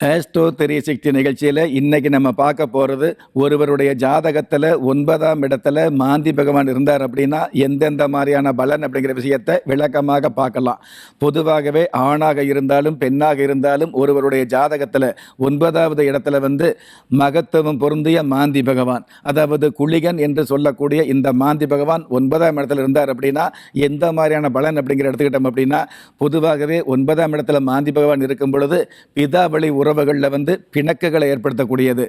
Astro three sixty நிகழ்ச்சியில் இன்னைக்கு நம்ம பார்க்க போகிறது ஒருவருடைய ஜாதகத்தில் ஒன்பதாம் இடத்துல மாந்தி பகவான் இருந்தார் அப்படின்னா எந்தெந்த மாதிரியான பலன் அப்படிங்கிற விஷயத்தை விளக்கமாக பார்க்கலாம். பொதுவாகவே ஆணாக இருந்தாலும் பெண்ணாக இருந்தாலும் ஒருவருடைய ஜாதகத்தில் ஒன்பதாவது இடத்துல வந்து மகத்துவம் பொருந்திய மாந்தி பகவான் அதாவது குளிகன் என்று சொல்லக்கூடிய இந்த மாந்தி பகவான் ஒன்பதாம் இடத்துல இருந்தார் அப்படின்னா எந்த மாதிரியான பலன் அப்படிங்கிற எடுத்துக்கிட்டோம் அப்படின்னா பொதுவாகவே ஒன்பதாம் இடத்துல மாந்தி பகவான் இருக்கும் பொழுது பிதாவளி உறவுகளில் வந்து பிணக்குகளை ஏற்படுத்தக்கூடியது.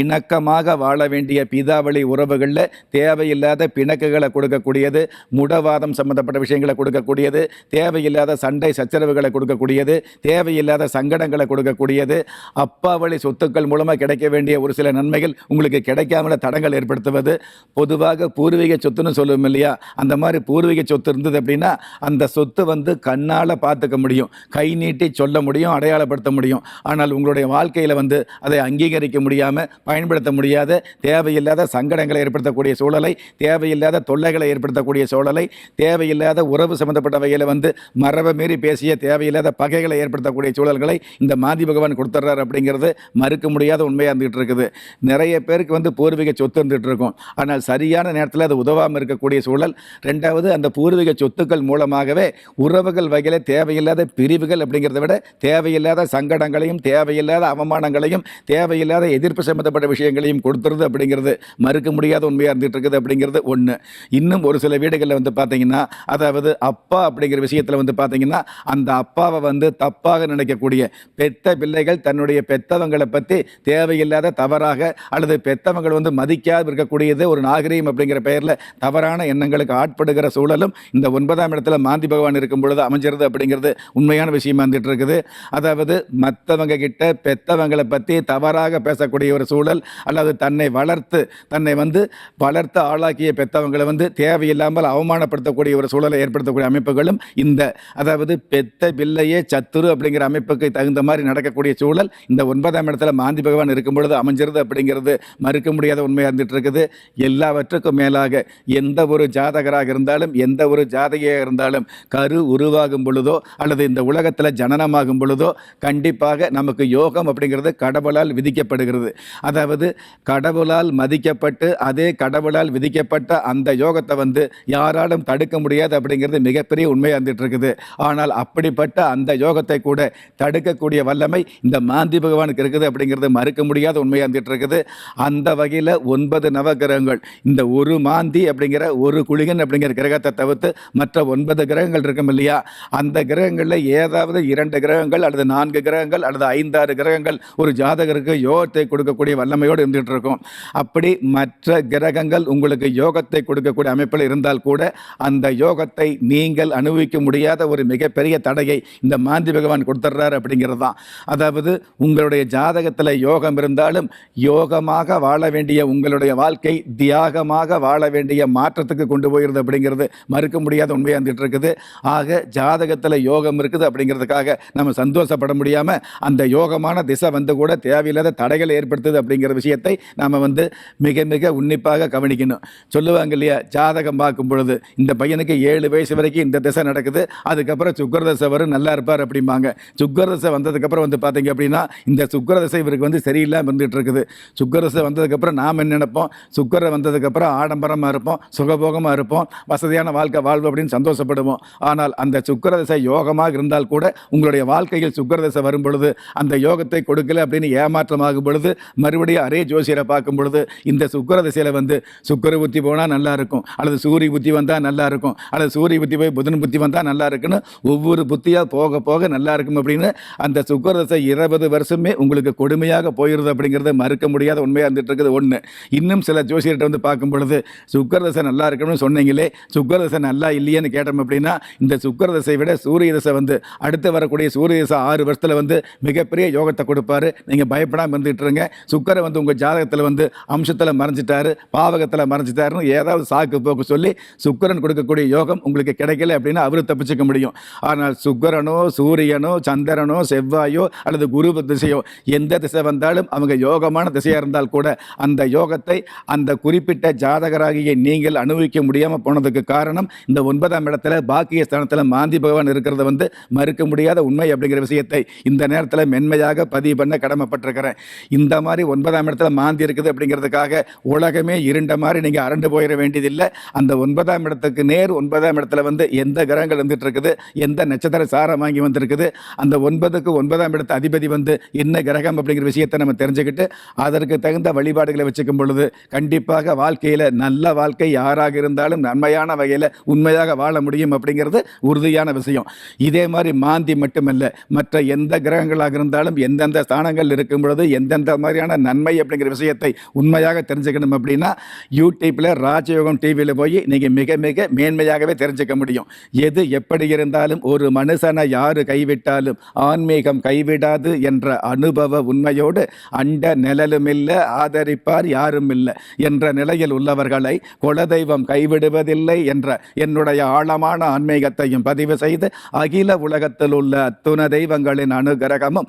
இணக்கமாக வாழ வேண்டிய பிதாவளி உறவுகளில் தேவையில்லாத பிணக்குகளை கொடுக்கக்கூடியது முடவாதம் சம்பந்தப்பட்ட விஷயங்களை கொடுக்கக்கூடியது தேவையில்லாத சண்டை சச்சரவுகளை கொடுக்கக்கூடியது தேவையில்லாத சங்கடங்களை கொடுக்கக்கூடியது. அப்பாவளி சொத்துக்கள் மூலமாக கிடைக்க வேண்டிய ஒரு சில நன்மைகள் உங்களுக்கு கிடைக்காமல தடங்கள் ஏற்படுத்துவது. பொதுவாக பூர்வீக சொத்துன்னு சொல்லுவோம் இல்லையா? அந்த மாதிரி பூர்வீக சொத்து இருந்தது அப்படின்னா அந்த சொத்து வந்து கண்ணால் பார்த்துக்க முடியும். கை நீட்டி சொல்ல முடியும் அடையாளப்படுத்த முடியும். ஆனால் உங்களுடைய வாழ்க்கையில் வந்து அதை அங்கீகரிக்க முடியாமல் பயன்படுத்த முடியாத தேவையில்லாத சங்கடங்களை ஏற்படுத்தக்கூடிய சூழலை தேவையில்லாத தொல்லைகளை ஏற்படுத்தக்கூடிய சூழலை தேவையில்லாத உறவு சம்மந்தப்பட்ட வகையில் வந்து மரபை மீறி பேசிய தேவையில்லாத பகைகளை ஏற்படுத்தக்கூடிய சூழல்களை இந்த மாதி பகவான் கொடுத்துட்றாரு அப்படிங்கிறது மறுக்க முடியாத உண்மையாக இருந்துகிட்டு இருக்குது. நிறைய பேருக்கு வந்து பூர்வீக சொத்து இருந்துகிட்டு இருக்கும். ஆனால் சரியான நேரத்தில் அது உதவாமல் இருக்கக்கூடிய சூழல். ரெண்டாவது அந்த பூர்வீக சொத்துக்கள் மூலமாகவே உறவுகள் வகையில் தேவையில்லாத பிரிவுகள் அப்படிங்கிறத விட தேவையில்லாத சங்கடங்களையும் தேவை தேவையில்லாத அவமானங்களையும் தேவையில்லாத எதிர்ப்பு சம்மந்தப்பட்ட விஷயங்களையும் கொடுத்துருது அப்படிங்கிறது மறுக்க முடியாத உண்மையாக இருந்துகிட்டு இருக்குது அப்படிங்கிறது ஒன்று இன்னும் ஒரு சில வீடுகளில் வந்து பார்த்தீங்கன்னா அதாவது அப்பா அப்படிங்கிற விஷயத்தில் வந்து பார்த்தீங்கன்னா அந்த அப்பாவை வந்து தப்பாக நினைக்கக்கூடிய பெத்த பிள்ளைகள் தன்னுடைய பெத்தவங்களை பற்றி தேவையில்லாத தவறாக அல்லது பெத்தவங்கள் வந்து மதிக்காது இருக்கக்கூடியது ஒரு நாகரீகம் அப்படிங்கிற பெயரில் தவறான எண்ணங்களுக்கு ஆட்படுகிற சூழலும் இந்த ஒன்பதாம் இடத்துல மாந்தி பகவான் இருக்கும் பொழுது அமைஞ்சிருது அப்படிங்கிறது உண்மையான விஷயமா இருந்துகிட்டு இருக்குது அதாவது மற்றவங்க கிட்ட பெத்தவங்களை பற்றி தவறாக பேசக்கூடிய ஒரு சூழல் அல்லது தன்னை வளர்த்து தன்னை வந்து வளர்த்து ஆளாக்கிய பெத்தவங்களை வந்து தேவையில்லாமல் அவமானப்படுத்தக்கூடிய ஒரு சூழலை ஏற்படுத்தக்கூடிய அமைப்புகளும் இந்த அதாவது பெத்த பிள்ளையே சத்துரு அப்படிங்கிற அமைப்புக்கு தகுந்த மாதிரி நடக்கக்கூடிய சூழல் இந்த ஒன்பதாம் இடத்துல மாந்தி பகவான் இருக்கும் பொழுது அமைஞ்சிருது அப்படிங்கிறது மறுக்க முடியாத உண்மையாக இருந்துட்டு இருக்குது. எல்லாவற்றுக்கும் மேலாக எந்த ஒரு ஜாதகராக இருந்தாலும் எந்த ஒரு ஜாதகியாக இருந்தாலும் கரு உருவாகும் பொழுதோ அல்லது இந்த உலகத்தில் ஜனனமாகும் பொழுதோ கண்டிப்பாக நமக்கு யோகம் அப்படிங்கிறது கடவுளால் விதிக்கப்படுகிறது. அதாவது கடவுளால் மதிக்கப்பட்டு அதே கடவுளால் விதிக்கப்பட்ட அந்த யோகத்தை வந்து யாராலும் தடுக்க முடியாது அப்படிங்கிறது மிகப்பெரிய உண்மையாக இருந்துட்டு இருக்குது ஆனால் அப்படிப்பட்ட அந்த யோகத்தை கூட தடுக்கக்கூடிய வல்லமை இந்த மாந்தி பகவானுக்கு இருக்குது அப்படிங்கிறது மறுக்க முடியாத உண்மையாக இருந்துட்டு இருக்குது அந்த வகையில் ஒன்பது நவகிரகங்கள் இந்த ஒரு மாந்தி அப்படிங்கிற ஒரு குளிகன் அப்படிங்கிற கிரகத்தை தவிர்த்து மற்ற ஒன்பது கிரகங்கள் இருக்கும் இல்லையா? அந்த கிரகங்களில் ஏதாவது இரண்டு கிரகங்கள் அல்லது நான்கு கிரகங்கள் அல்லது ஐந்து ஐந்தாறு கிரகங்கள் ஒரு ஜாதகருக்கு யோகத்தை கொடுக்கக்கூடிய வல்லமையோடு இருந்துகிட்டு இருக்கும். அப்படி மற்ற கிரகங்கள் உங்களுக்கு யோகத்தை கொடுக்கக்கூடிய அமைப்பில் இருந்தால் கூட அந்த யோகத்தை நீங்கள் அனுபவிக்க முடியாத ஒரு மிகப்பெரிய தடையை இந்த மாந்தி பகவான் கொடுத்துட்றாரு அப்படிங்கிறது தான். அதாவது உங்களுடைய ஜாதகத்தில் யோகம் இருந்தாலும் யோகமாக வாழ வேண்டிய உங்களுடைய வாழ்க்கை தியாகமாக வாழ வேண்டிய மாற்றத்துக்கு கொண்டு போயிருது அப்படிங்கிறது மறுக்க முடியாத உண்மையாக இருந்துகிட்டு இருக்குது. ஆக ஜாதகத்தில் யோகம் இருக்குது அப்படிங்கிறதுக்காக நம்ம சந்தோஷப்பட முடியாமல் அந்த யோக யோகமான திசை வந்து கூட தேவையில்லாத தடைகளை ஏற்படுத்துது அப்படிங்கிற விஷயத்தை நாம் வந்து மிக மிக உன்னிப்பாக கவனிக்கணும். சொல்லுவாங்க இல்லையா ஜாதகம் பார்க்கும் பொழுது இந்த பையனுக்கு ஏழு வயசு வரைக்கும் இந்த திசை நடக்குது அதுக்கப்புறம் சுக்கரதசை வரும் நல்லா இருப்பார் அப்படிம்பாங்க. சுக்கரதசை வந்ததுக்கப்புறம் வந்து பார்த்தீங்க அப்படின்னா இந்த சுக்கரதசை இவருக்கு வந்து சரியில்லாமல் இருந்துகிட்டு இருக்குது. சுக்கரதசை வந்ததுக்கப்புறம் நாம் என்ன நினைப்போம்? சுக்கரை வந்ததுக்கப்புறம் ஆடம்பரமாக இருப்போம் சுகபோகமாக இருப்போம் வசதியான வாழ்க்கை வாழ்வு அப்படின்னு சந்தோஷப்படுவோம். ஆனால் அந்த சுக்கரதசை யோகமாக இருந்தால் கூட உங்களுடைய வாழ்க்கையில் சுக்கரதசை வரும் பொழுது அந்த யோகத்தை கொடுக்கல அப்படின்னு ஏமாற்றமாகும் பொழுது மறுபடியும் அரே ஜோசியரை பார்க்கும் பொழுது இந்த சுக்கர திசையில் வந்து சுக்கர புத்தி போனால் நல்லா இருக்கும் அல்லது சூரிய புத்தி வந்தால் நல்லா இருக்கும் அல்லது சூரிய புத்தி போய் புதன் புத்தி வந்தால் நல்லா இருக்குன்னு ஒவ்வொரு புத்தியாக போக போக நல்லா இருக்கும் அப்படின்னு அந்த சுக்கர திசை இருபது வருஷமே உங்களுக்கு கொடுமையாக போயிடுது அப்படிங்கிறத மறுக்க முடியாத உண்மையாக இருந்துட்டு இருக்குது ஒன்று இன்னும் சில ஜோசியர்கிட்ட வந்து பார்க்கும் பொழுது சுக்கர தசை நல்லா இருக்கணும்னு சொன்னீங்களே சுக்கர தசை நல்லா இல்லையேன்னு கேட்டோம் அப்படின்னா இந்த சுக்கர தசை விட சூரிய தசை வந்து அடுத்து வரக்கூடிய சூரிய தசை ஆறு வருஷத்தில் வந்து மிகப்பெரிய பெரிய யோகத்தை கொடுப்பாரு. நீங்கள் பயப்படாமல் இருந்துகிட்டு இருங்க. சுக்கரை வந்து உங்கள் ஜாதகத்தில் வந்து அம்சத்தில் மறைஞ்சிட்டாரு பாவகத்தில் மறைஞ்சிட்டாருன்னு ஏதாவது சாக்கு போக்கு சொல்லி சுக்கரன் கொடுக்கக்கூடிய யோகம் உங்களுக்கு கிடைக்கல அப்படின்னா அவரு தப்பிச்சுக்க முடியும். ஆனால் சுக்கரனோ சூரியனோ சந்திரனோ செவ்வாயோ அல்லது குரு திசையோ எந்த திசை வந்தாலும் அவங்க யோகமான திசையாக இருந்தால் கூட அந்த யோகத்தை அந்த குறிப்பிட்ட ஜாதகராகிய நீங்கள் அனுபவிக்க முடியாமல் போனதுக்கு காரணம் இந்த ஒன்பதாம் இடத்துல பாக்கிய ஸ்தானத்தில் மாந்தி பகவான் இருக்கிறத வந்து மறுக்க முடியாத உண்மை அப்படிங்கிற விஷயத்தை இந்த நேரத்தில் மென்மையாக பதிவு பண்ண கடமைப்பட்டிருக்கிறேன். இந்த மாதிரி ஒன்பதாம் இடத்துல மாந்தி இருக்குது அப்படிங்கிறதுக்காக உலகமே இருண்ட மாதிரி நீங்கள் அரண்டு போயிட வேண்டியதில்லை. அந்த ஒன்பதாம் இடத்துக்கு நேர் ஒன்பதாம் இடத்துல வந்து எந்த கிரகங்கள் வந்துட்டு இருக்குது எந்த நட்சத்திர சாரம் வாங்கி வந்திருக்குது? அந்த ஒன்பதுக்கு ஒன்பதாம் இடத்து அதிபதி வந்து என்ன கிரகம் அப்படிங்கிற விஷயத்தை நம்ம தெரிஞ்சுக்கிட்டு அதற்கு தகுந்த வழிபாடுகளை வச்சுக்கும் பொழுது கண்டிப்பாக வாழ்க்கையில் நல்ல வாழ்க்கை யாராக இருந்தாலும் நன்மையான வகையில் உண்மையாக வாழ முடியும் அப்படிங்கிறது உறுதியான விஷயம். இதே மாதிரி மாந்தி மட்டுமல்ல மற்ற எந்த கிரகங்களாக இருந்தாலும் எந்தெந்த ஸ்தானங்கள் இருக்கும் பொழுது எந்தெந்த மாதிரியான நன்மை அப்படிங்கிற விஷயத்தை உண்மையாக தெரிஞ்சுக்கணும் அப்படின்னா யூடியூப்பில் ராஜயோகம் டிவியில் போய் நீங்கள் மிக மிக மேன்மையாகவே தெரிஞ்சுக்க முடியும். எது எப்படி இருந்தாலும் ஒரு மனுஷனை யார் கைவிட்டாலும் ஆன்மீகம் கைவிடாது என்ற அனுபவ உண்மையோடு அண்ட நிழலுமில்லை ஆதரிப்பார் யாரும் இல்லை என்ற நிலையில் உள்ளவர்களை குலதெய்வம் கைவிடுவதில்லை என்ற என்னுடைய ஆழமான ஆன்மீகத்தையும் பதிவு செய்து அகில உலகத்தில் உள்ள அத்துண தெய்வங்களின் அனுகிரகமும்